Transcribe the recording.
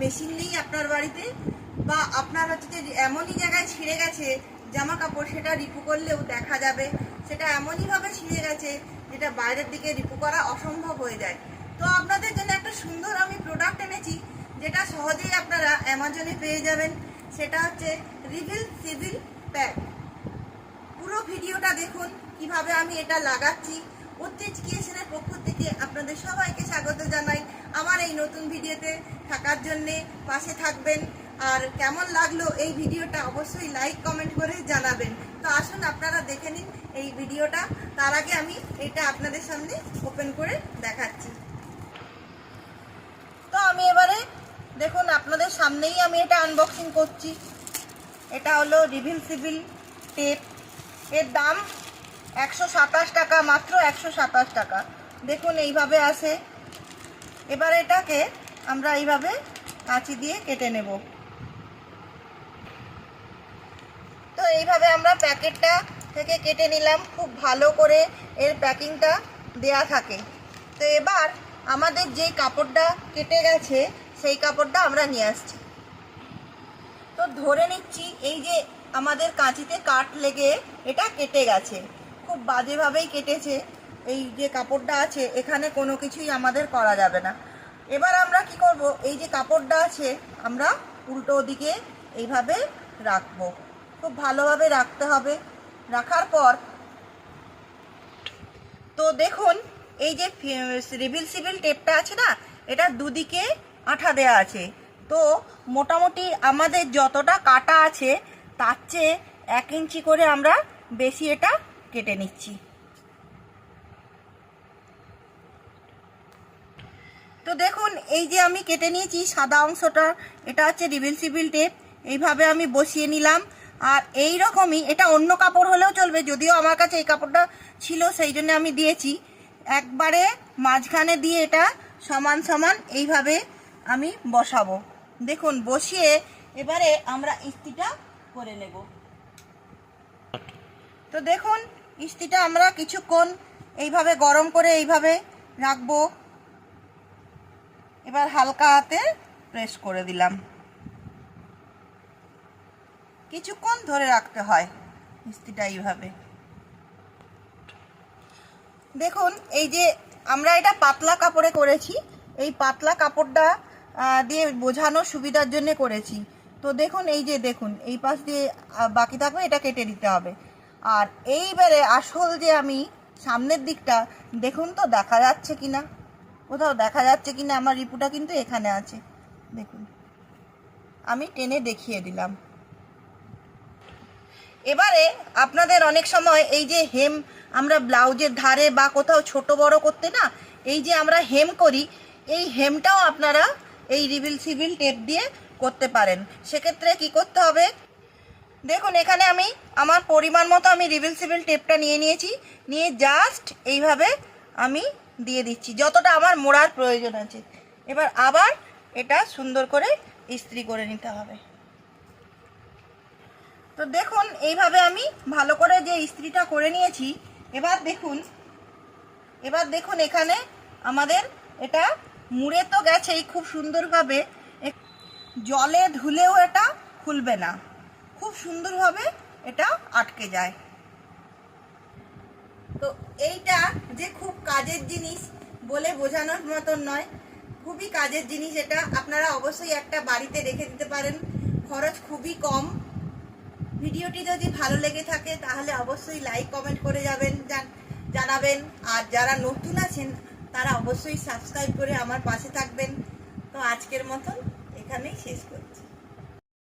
Machine নেই আপনার বাড়িতে? বা আপনার হচ্ছে যে এমনই জায়গায় ছিঁড়ে গেছে জামা কাপড় সেটা রিপু করলেও দেখা যাবে। সেটা এমনইভাবে ছিঁড়ে গেছে, যেটা বাইরের দিকে রিপু করা অসম্ভব হয়ে যায়। তো আপনাদের জন্য একটা সুন্দর আমি প্রোডাক্ট এনেছি, যেটা সহজেই আপনারা অ্যামাজনে পেয়ে যাবেন। সেটা হচ্ছে রিভিল সিভিল প্যাক পুরো ভিডিওটা দেখুন, কীভাবে আমি এটা লাগাচ্ছি। উত্তেজ ক্রিয়েশনের পক্ষ থেকে আপনাদের সবাইকে স্বাগত জানাই। এই নতুন ভিডিওতে থাকার জন্যে পাশে থাকবেন। আর কেমন লাগল এই ভিডিওটা অবশ্যই লাইক কমেন্ট করে জানাবেন। তো আসুন আপনারা দেখে নিন এই ভিডিওটা। তার আগে আমি এটা আপনাদের সামনে ওপেন করে দেখাচ্ছি। তো আমি এবারে দেখুন আপনাদের সামনেই আমি এটা আনবক্সিং করছি। এটা হলো রিভিল সিভিল টেপ এর দাম একশো সাতাশ টাকা, মাত্র একশো সাতাশ টাকা। দেখুন এইভাবে আসে এবার এটাকে আমরা এইভাবে কাঁচি দিয়ে কেটে নেব। তো এইভাবে আমরা প্যাকেটটা থেকে কেটে নিলাম, খুব ভালো করে এর প্যাকিংটা দেয়া থাকে। তো এবার আমাদের যেই কাপড়টা কেটে গেছে, সেই কাপড়টা আমরা নিয়ে আসছি। তো ধরে নিচ্ছি এই যে আমাদের কাঁচিতে কাট লেগে এটা কেটে গেছে। খুব বাজেভাবেই কেটেছে। এই যে কাপড়টা আছে, এখানে কোনো কিছুই আমাদের করা যাবে না। এবার আমরা কি করব? এই যে কাপড়টা আছে, আমরা উল্টো দিকে এইভাবে রাখব। খুব ভালোভাবে রাখতে হবে। রাখার পর তো দেখুন, এই যে রিভিল সিভিল টেপটা আছে না, এটা দুদিকে আঠা দেয়া আছে। তো মোটামুটি আমাদের যতটা কাটা আছে, তার চেয়ে এক ইঞ্চি করে আমরা বেশি এটা কেটে নিচ্ছি। তো দেখুন, এই যে আমি কেটে নিয়েছি সাদা অংশটা, এটা হচ্ছে রিভিল সিভিল টেপ এইভাবে আমি বসিয়ে নিলাম। আর এই রকমই এটা অন্য কাপড় হলেও চলবে, যদিও আমার কাছে এই কাপড়টা ছিল, সেই জন্য আমি দিয়েছি। একবারে মাঝখানে দিয়ে এটা সমান সমান এইভাবে আমি বসাবো। দেখুন, বসিয়ে এবারে আমরা ইস্তিটা করে নেব। তো দেখুন, ইস্তিটা আমরা কিছুক্ষণ এইভাবে গরম করে এইভাবে রাখব। এবার হালকা হাতে প্রেস করে দিলাম। কিছুক্ষণ ধরে রাখতে হয় ইস্তিটা এইভাবে। দেখুন, এই যে আমরা এটা পাতলা কাপড়ে করেছি, এই পাতলা কাপড়টা দিয়ে বোঝানোর সুবিধার জন্য করেছি। তো দেখুন, এই যে দেখুন, এই পাশ দিয়ে বাকি থাকবে এটা কেটে দিতে হবে। আর এইবারে আসল যে আমি সামনের দিকটা, দেখুন তো, দেখা যাচ্ছে কি না কোথাও দেখা যাচ্ছে কি না আমার রিপুটা কিন্তু এখানে আছে। দেখুন। আমি টেনে দেখিয়ে দিলাম। এবারে আপনাদের অনেক সময় এই যে হেম, আমরা ব্লাউজের ধারে বা কোথাও ছোট বড় করতে না, এই যে আমরা হেম করি, এই হেমটাও আপনারা এই রিভিল সিভিল টেপ দিয়ে করতে পারেন। সেক্ষেত্রে কি করতে হবে? দেখুন, এখানে আমি আমার পরিমাণ মতো আমি রিভিল সিভিল টেপটা নিয়ে নিয়েছি। নিয়ে জাস্ট এইভাবে আমি দিয়ে দিচ্ছি। যতটা আমার মোড়ার প্রয়োজন আছে। এবার আবার এটা সুন্দর করে ইস্ত্রি করে নিতে হবে। তো দেখুন, এইভাবে আমি ভালো করে যে ইস্ত্রিটা করে নিয়েছি, এবার দেখুন এবার দেখুন এখানে আমাদের এটা মুড়ে তো গেছেই খুব সুন্দরভাবে। জলে ধুলেও এটা খুলবে না। খুব সুন্দরভাবে এটা আটকে যায়। তো এইটা যে খুব কাজের জিনিস বলে বোঝানোর মতন নয়। খুবই কাজের জিনিস এটা। আপনারা অবশ্যই একটা বাড়িতে রেখে দিতে পারেন। খরচ খুবই কম। ভিডিওটি যদি ভালো লেগে থাকে, তাহলে অবশ্যই লাইক কমেন্ট করে যাবেন জানাবেন। আর যারা নতুন আছেন, তারা অবশ্যই সাবস্ক্রাইব করে আমার পাশে থাকবেন। তো আজকের মতন এখানেই শেষ করছি।